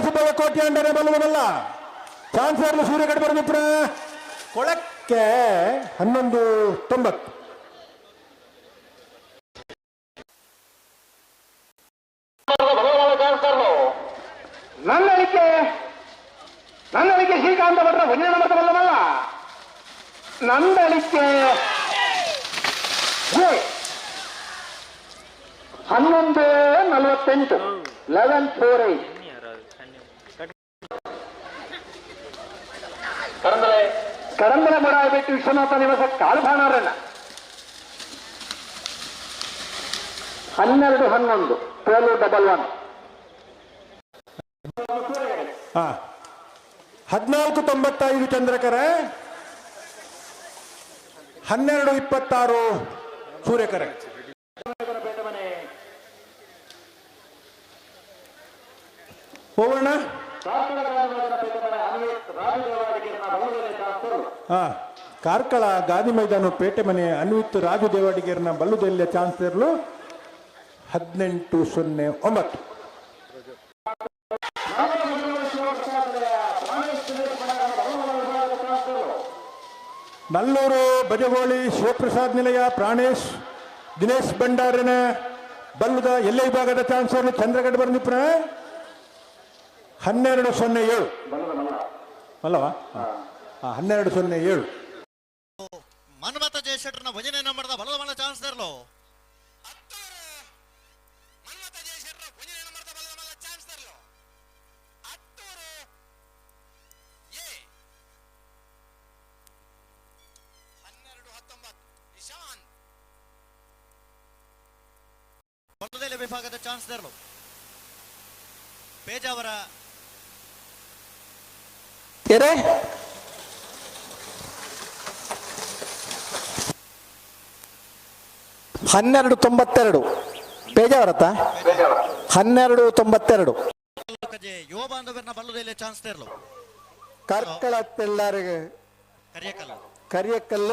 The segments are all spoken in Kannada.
ಸುಬ್ಬಯ್ಯ ಕೋಟಿ ಅಂಡನೆ ಬಲ್ಲವಲ್ಲ ಚಾನ್ಸಲರ್ ಸೂರ್ಯಗಡ ಬರ್ಮಿತ್ರ ಕೊಳಕ್ಕೆ ಹನ್ನೊಂದು ತೊಂಬತ್ತು. ನನ್ನ ಅಳಿಕೆ ನನ್ನ ಅಳಿಕೆ ಶ್ರೀಕಾಂತ ಭಟ್ರ ನಂಬರ್ ಬಲ್ಲವಲ್ಲ ಏ, ಹನ್ನೊಂದು ನಲವತ್ತೆಂಟು ಲೆವೆನ್ ಫೋರ್ ಏಟ್ ಕಡಂಬಲ ಮರ ಬಿಟ್ಟು ವಿಶ್ವನಾಥ ನಿವಾಸ ಕಾಳುಭಾಣರನ್ನ ಹನ್ನೆರಡು ಹನ್ನೊಂದು ಟೋಲು ಡಬಲ್ ಒನ್. ಹಾ. ಹದಿನಾಲ್ಕು ತೊಂಬತ್ತೈದು ಚಂದ್ರಕರ. ಹನ್ನೆರಡು ಇಪ್ಪತ್ತಾರು ಸೂರ್ಯಕರ. ಹಾ ಕಾರ್ಕಳ, ಗಾದಿ ಮೈದಾನ, ಪೇಟೆ ಮನೆ, ಅನ್ವಿತ್, ರಾಜು ದೇವಾಡಿಗೇರ್ನ ಬಲ್ಲುದೆಲ್ಲ ಚಾನ್ಸಲರ್ಲು ಹದಿನೆಂಟು ಸೊನ್ನೆ ಒಂಬತ್ತು. ನಲ್ಲೂರು ಬಜಗೋಳಿ ಶಿವಪ್ರಸಾದ್ ನಿಲಯ, ಪ್ರಾಣೇಶ್, ದಿನೇಶ್ ಭಂಡಾರನ ಬಲ್ಲುದ ಎಲ್ಲೈ ವಿಭಾಗದ ಚಾನ್ಸಲರ್ ಚಂದ್ರಗಢ ಬರ್ನಿಪ್ರ. ಹನ್ನೆರಡು ಸೊನ್ನೆ ಏಳು. ಅಲ್ಲವಾ? ಹನ್ನೆರಡು ಸೊನ್ನೆ ಏಳು. ಮನ್ಮಥ ಜಯಶೆಟ್ಟರ್ನ ಭಜನೆ ನಂಬರ್ದ ಬಲದ ಮಲ ಚಾನ್ಸ್ಲರ್ಲು ಬಲ್ಲದೆಲೆ ವಿಭಾಗದ ಚಾನ್ಸ್ಲರ್ಲು ಪೇಜಾವರ. ಹನ್ನೆರಡು ತೊಂಬತ್ತೆರಡು. ಬೇಜಾವರತ್ತ ಹನ್ನೆರಡು ತೊಂಬತ್ತೆರಡು. ಕಾರ್ಕಳ ಕರಿಯಕಲ್ಲ.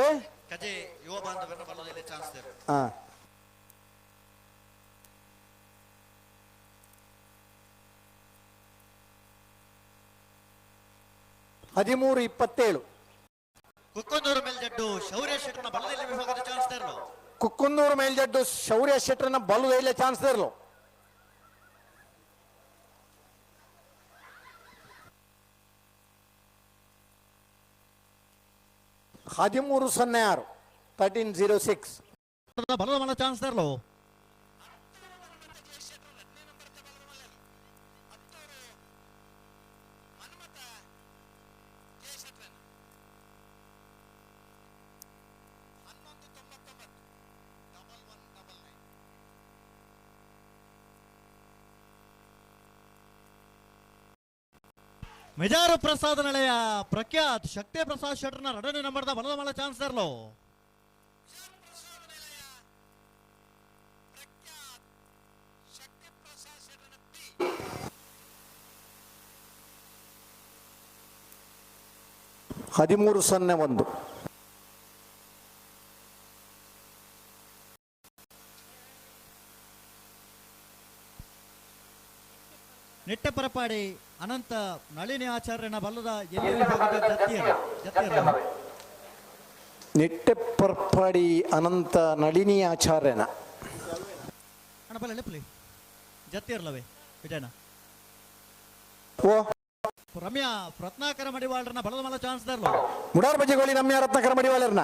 ಹದಿಮೂರು ಇಪ್ಪತ್ತೇಳು. ಕುಕ್ಕಂದೂರು ಮೇಲ್ಜಡ್ಡು ಶೌರ್ಯ ಶೆಟ್ಟರ್ನ ಬಲದಲ್ಲಿ ವಿಭಾಗದ ಚಾನ್ಸ್ಲರ್ಲು ಕುಕ್ಕುಂದೂರು ಮೇಲ್ಜಡ್ಡು ಶೌರ್ಯ ಶೆಟ್ಟರನ್ನ ಬಲು ದೈಲ ಚಾನ್ಸ್ ಇರಲು ಹದಿಮೂರು ಸೊನ್ನೆ ಆರು ತರ್ಟೀನ್ ಜೀರೋ ಸಿಕ್ಸ್ ಬಲದ ಮಲ ಚಾನ್ಸ್ಲರ್ಲು ಮೆಜಾರು ಪ್ರಸಾದ ನಳೆಯ ಪ್ರಖ್ಯಾತ್ ಶಕ್ತಿ ಪ್ರಸಾದ್ ಶೆಟ್ಟರ್ನ ಎರಡನೇ ನಂಬರ್ದ ಬಲದ ಚಾನ್ಸರ್ ಲೋ ಹದಿಮೂರು ಸೊನ್ನೆ ಒಂದು. ನಿಟ್ಟೆ ಪರಪಾಡಿ ಅನಂತ ನಳಿನಿ ಆಚಾರ್ಯನ ಬಲ್ಲದ ಎಲ್ಲಿ ವಿಭಾಗದ ಜತ್ತಿಯರು ಜತ್ತಿಯರು ನಿಟ್ಟೆಪ್ಪರ್ಪಾಡಿ ಅನಂತ ನಳಿನಿ ಆಚಾರ್ಯನ. ಅಣ್ಣ ಬಲ್ಲ ಲೆಪ್ಪಲಿ ಜತ್ತಿಯರ್ಲವೇ ವಿಜಯನ ಓ. ರಮ್ಯಾ ರತ್ನಾಕರ ಮಡಿವಾಳರನ್ನ ಬಲದ ಮಲ್ಲ ಚಾನ್ಸ್ಲರ್ಲು ಮುಡಾರ್ ಬಜ್ಜಿಗೋಳಿ ರಮ್ಯಾ ರತ್ನಾಕರ ಮಡಿವಾಳರನ್ನ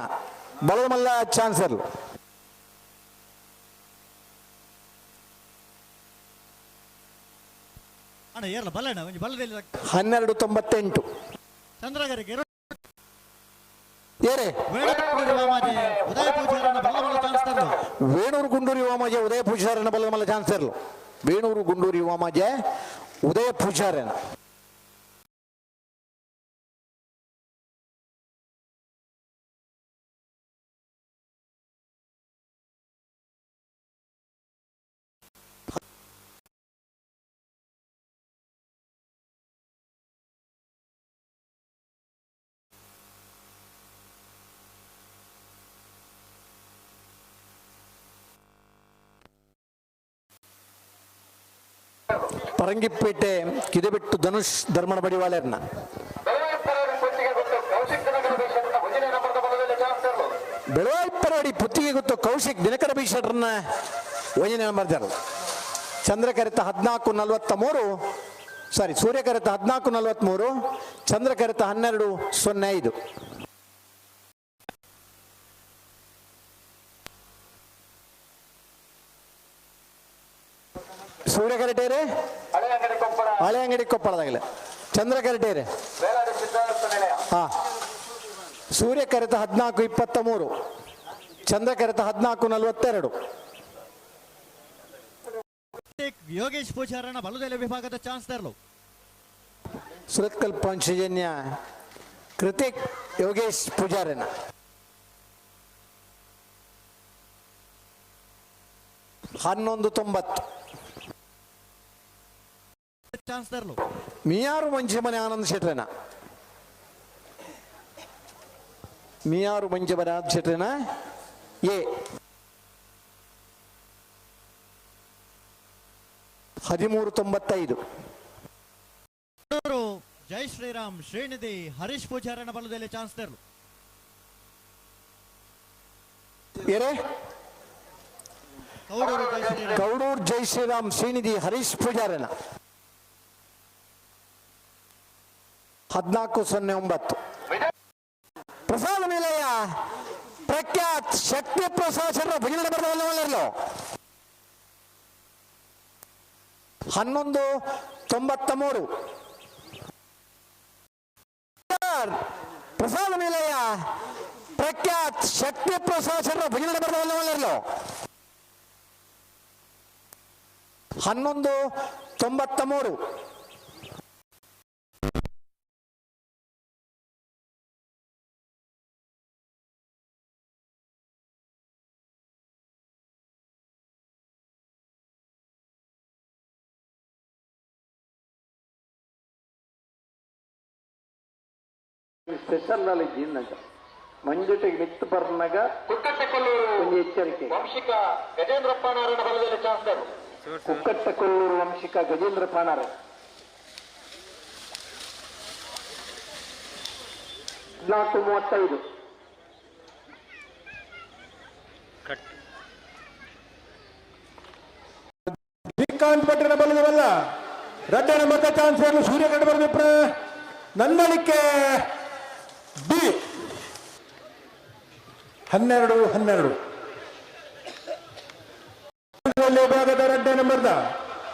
ಬಲದ ಮಲ್ಲ ಚಾನ್ಸರ್ ಅಣ್ಣ ಏರ್ಲ ಒಂಜಿ ಬಲ್ಲದಲ್ಲಿ ಹನ್ನೆರಡು ತೊಂಬತ್ತೆಂಟು. ಚಂದ್ರಗರಿಗೆ ಏರೇ? ವೇಣುಗುಂಡೂರು ವಾಮಾಜಿ ಉದಯ ಪೂಜಾರನ್ನ ಬಲದ ಬಲ ಚಾನ್ಸ್ಲರ್ಲು ವೇಣೂರು ಗುಂಡೂರು ಯುವಮಾಜೆ ಉದಯ ಪೂಜಾರನ ಬಲದ ಮಲ್ಲ ಚಾನ್ಸರ್ಲು ವೇಣೂರು ಗುಂಡೂರು ಯುವಮಾಜೆ ಉದಯ ಪರಂಗಿಪೇಟೆ ಕಿದೆಬಿಟ್ಟು ಧನುಷ್ ಧರ್ಮಣ ಬಡಿವಾಳೆರ್ನ. ಬೆಳವಾಯಿಪ್ಪರವಾಡಿ ಪುತ್ತಿಗೆ ಗೊತ್ತು ಕೌಶಿಕ್ ದಿನಕರ ಭೀಷಣರನ್ನ ಒಂಜನೆ ಬರ್ತಾರೆ ಚಂದ್ರಕರಿತ ಹದಿನಾಲ್ಕು ನಲವತ್ತ ಮೂರು ಸಾರಿ ಸೂರ್ಯಕರಿತ ಹದಿನಾಲ್ಕು ನಲವತ್ತ್ಮೂರು, ಚಂದ್ರಕರಿತ ಹನ್ನೆರಡು ಸೊನ್ನೆ ಐದು. ಸೂರ್ಯಕರಟೇರೆ ಹಳೆ ಅಂಗಡಿ ಕೊಪ್ಪಳದಾಗಲೇ. ಚಂದ್ರಕರಟೇರೆ ಹಾ ಸೂರ್ಯ ಕರೆತ ಹದಿನಾಲ್ಕು ಇಪ್ಪತ್ತ ಮೂರು ಚಂದ್ರ ಕರೆತ ಹದಿನಾಲ್ಕು ನಲವತ್ತೆರಡು. ಯೋಗೇಶ್ ಪೂಜಾರನ ಬಲುದೆಲೆ ವಿಭಾಗದ ಚಾನ್ಸ್ ತರಲು ಸುರತ್ಕಲ್ ಪಂಚಜನ್ಯ ಕೃತಿಕ್ ಯೋಗೇಶ್ ಪೂಜಾರನ ಹನ್ನೊಂದು ತೊಂಬತ್ತು. ತರಲು ಮಿಯಾರು ಮಂಜಮನೆ ಆನಂದ್ ಶೆಟ್ರನ ಮಿಯಾರು ಮಂಜಮನೆ ಆನಂದ್ ಶೆಟ್ರನ ಎ ಹದಿಮೂರು ತೊಂಬತ್ತೈದು. ಜೈ ಶ್ರೀರಾಮ್ ಶ್ರೀನಿಧಿ ಹರೀಶ್ ಪೂಜಾರನ ಬಲದಲ್ಲಿ ಚಾನ್ಸ್ ತರಲು ಏರೇ ಕೌಡೂರು ಜೈ ಶ್ರೀರಾಮ್. ಜೈ ಶ್ರೀರಾಮ್ ಶ್ರೀನಿಧಿ ಹರೀಶ್ ಪೂಜಾರನ. ಹದಿನಾಲ್ಕು ಸೊನ್ನೆ ಒಂಬತ್ತು. ಪ್ರಸಾದ ನಿಲಯ ಪ್ರಖ್ಯಾತ್ ಶಕ್ತಿ ಪ್ರಸಾದ ಭಜನೆ ಬರಬಲ್ಲವಲ್ಲೋ ಹನ್ನೊಂದು ತೊಂಬತ್ತ ಮೂರು ಪ್ರಸಾದ ನಿಲಯ ಪ್ರಖ್ಯಾತ್ ಶಕ್ತಿ ಪ್ರಸಾದ ಭಜನೆ ಬರಬಲ್ಲವಲ್ಲೋ ಹನ್ನೊಂದು ತೊಂಬತ್ತ ಮೂರು ಸ್ಪೆಷಲ್ ನಾಲೆಜ್ ಇನ್ನಂತ ಮಂಜುಟೆಗೆ ಮಿತ್ತು ಬರ್ನಾಗ ಒಂದು ಎಚ್ಚರಿಕೆ. ವಂಶಿಕ ಗಜೇಂದ್ರ ಪಾನಾರನ ಬಲದಲ್ಲಿ ಚಾನ್ಸ್ ತರು ಕುಕ್ಕಟ್ಟ ಕೊಲ್ಲೂರು ವಂಶಿಕ ಗಜೇಂದ್ರ ಪಾನಾರ. ಹದಿನಾಲ್ಕು ಮೂವತ್ತೈದು. ಶ್ರೀಕಾಂತ್ ಭಟ್ರನ ಬಲದವಲ್ಲ. ರಟ್ಟಣ ಮತ ಚಾನ್ಸ್ ಸೂರ್ಯಕಂಡ ಬರೆದಿಪ್ರ. ನಂದಳಿಕೆ ಬಿ. ಹನ್ನೆರಡು ಹನ್ನೆರಡು. ಭಾಗದ ರಡ್ಡ ನಂಬರ್ದ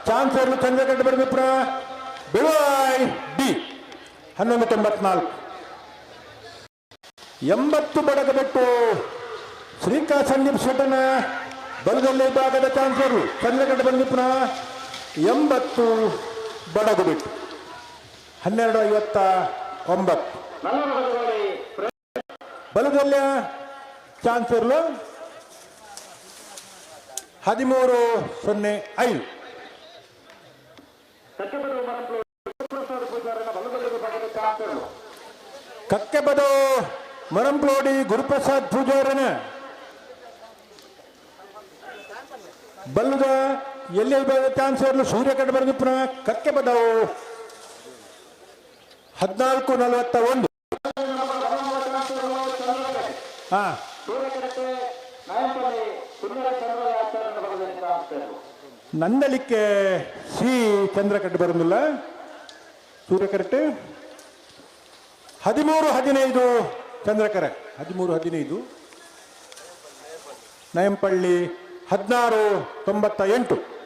ಚಾನ್ಸರ್ ಚಂದ್ರಗಡ್ಡ ಬರೆದಿಪ್ರ ಬಿಳುವಾಯ್ ಡಿ ಹನ್ನೊಂದು ತೊಂಬತ್ನಾಲ್ಕು. ಎಂಬತ್ತು ಬಡಗ ಬಿಟ್ಟು ಶ್ರೀಕಾ ಸಂದೀಪ್ ಶೆಟ್ಟನ ಬಲದಲ್ಲಿ ಭಾಗದ ಚಾನ್ಸರು ಚಂದ್ರಗಡ್ಡ ಬಂದಿಪ್ಪನ ಎಂಬತ್ತು ಬಡಗು ಬಿಟ್ಟು. ಹನ್ನೆರಡು ಐವತ್ತ ಒಂಬತ್ತು. ಬಲದಲ್ಲ ಚಾನ್ಸರ್ಲು ಹದಿಮೂರು ಸೊನ್ನೆ ಐದು. ಕಕ್ಕೆಬದು ಮರಂಪ್ಲೋಡಿ ಗುರುಪ್ರಸಾದ್ ಪೂಜಾರನ ಬಲ್ಲದ ಎಲ್ಲೆಲ್ಲಿ ಬರದ ಚಾನ್ಸರ್ಲು ಸೂರ್ಯಕಂಡ ಬರೆದು ಪುನಃ ಕಕ್ಕೆ ಬದವು ಹದಿನಾಲ್ಕು ನಲವತ್ತ ಒಂದು. ಹಾ. ನಂದಲಿಕ್ಕೆ ಸಿ ಚಂದ್ರಕಟ್ಟೆ ಬರೋದಿಲ್ಲ. ಸೂರ್ಯಕರಟ್ಟೆ ಹದಿಮೂರು ಹದಿನೈದು ಚಂದ್ರಕರೆ ಹದಿಮೂರು ಹದಿನೈದು. ನಯಂಪಳ್ಳಿ ಹದಿನಾರು ತೊಂಬತ್ತ ಎಂಟು.